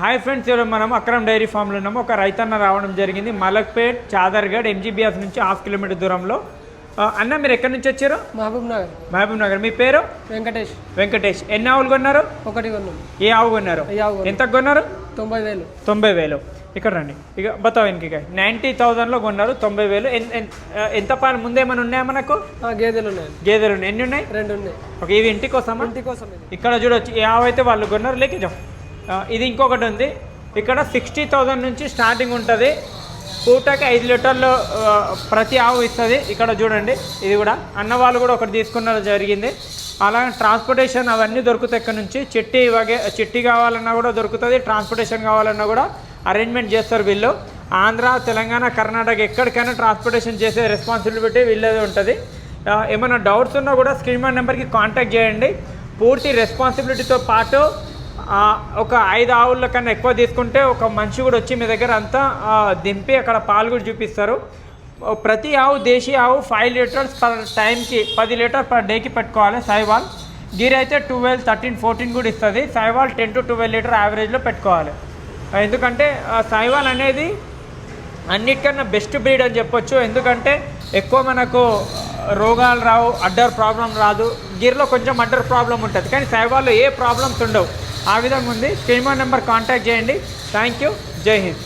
Hi friends ఈరోజు మనం Akram dairy ఫామ్లో ఉన్నాము. ఒక రైతన్న రావడం జరిగింది. మలక్పేట్ చాదర్గఢ్ ఎంజీబీఎస్ నుంచి హాఫ్ కిలోమీటర్ దూరంలో. అన్న మీరు ఎక్కడి నుంచి వచ్చారు? మహబూబ్ నగర్. మహబూబ్ నగర్. మీ పేరు? వెంకటేష్. వెంకటేష్. ఎన్ని ఆవులు కొన్నారు? ఒకటి కొన్నాం. ఏ ఆవు కొన్నారు. ఎంత కొన్నారు? తొంభై వేలు. తొంభై వేలు. ఇక్కడ రండి. ఇక బతావు ఇంక నైంటీ థౌజండ్లో కొన్నారు తొంభై వేలు. ఎంత పాలు ముందేమైనా ఉన్నాయా మనకు? గేదెలు ఉన్నాయి. గేదెలు ఉన్నాయి. ఎన్ని ఉన్నాయి? రెండు ఉన్నాయి. ఒక ఇవి ఇంటి కోసమా ఇంటి కోసం ఇక్కడ చూడొచ్చు. ఏ ఆవు అయితే వాళ్ళు కొన్నారు? లేక ఇది ఇంకొకటి ఉంది. ఇక్కడ సిక్స్టీ థౌజండ్ నుంచి స్టార్టింగ్ ఉంటుంది. పూటకి ఐదు లీటర్లు ప్రతి ఆవు ఇస్తుంది. ఇక్కడ చూడండి ఇది కూడా అన్న వాళ్ళు కూడా ఒకటి తీసుకున్నది జరిగింది. అలాగే ట్రాన్స్పోర్టేషన్ అవన్నీ దొరుకుతాయి ఇక్కడ నుంచి. చిట్టి వగే చిట్టి కావాలన్నా కూడా దొరుకుతుంది. ట్రాన్స్పోర్టేషన్ కావాలన్నా కూడా అరేంజ్మెంట్ చేస్తారు వీళ్ళు. ఆంధ్ర తెలంగాణ కర్ణాటక ఎక్కడికైనా ట్రాన్స్పోర్టేషన్ చేసే రెస్పాన్సిబిలిటీ వీళ్ళదే ఉంటుంది. ఏమైనా డౌట్స్ ఉన్నా కూడా స్క్రీన్ మీద నెంబర్కి కాంటాక్ట్ చేయండి. పూర్తి రెస్పాన్సిబిలిటీతో పాటు ఒక ఐదు ఆవుల కన్నా ఎక్కువ తీసుకుంటే ఒక మనిషి కూడా వచ్చి మీ దగ్గర అంతా దింపి అక్కడ పాలు కూడా చూపిస్తారు. ప్రతి ఆవు దేశీ ఆవు ఫైవ్ లీటర్స్ పర్ టైంకి పది లీటర్ పర్ డేకి పెట్టుకోవాలి సాయివాల్ గీర్ అయితే ట్వెల్వ్ థర్టీన్ ఫోర్టీన్ కూడా ఇస్తుంది. Sahiwal ten to twelve litre యావరేజ్లో పెట్టుకోవాలి. ఎందుకంటే ఆ, సాయివాల్ అనేది అన్నిటికన్నా బెస్ట్ బ్రీడ్ అని చెప్పొచ్చు. ఎందుకంటే ఎక్కువ మనకు రోగాలు రావు అడ్డర్ ప్రాబ్లం రాదు. గిర్లో కొంచెం అడ్డర్ ప్రాబ్లం ఉంటుంది. కానీ సైవాల్లో ఏ ప్రాబ్లమ్స్ ఉండవు. ఆ విధంగా ఉంది. స్క్రీన్ నెంబర్ కాంటాక్ట్ చేయండి. Thank you. జై హింద్.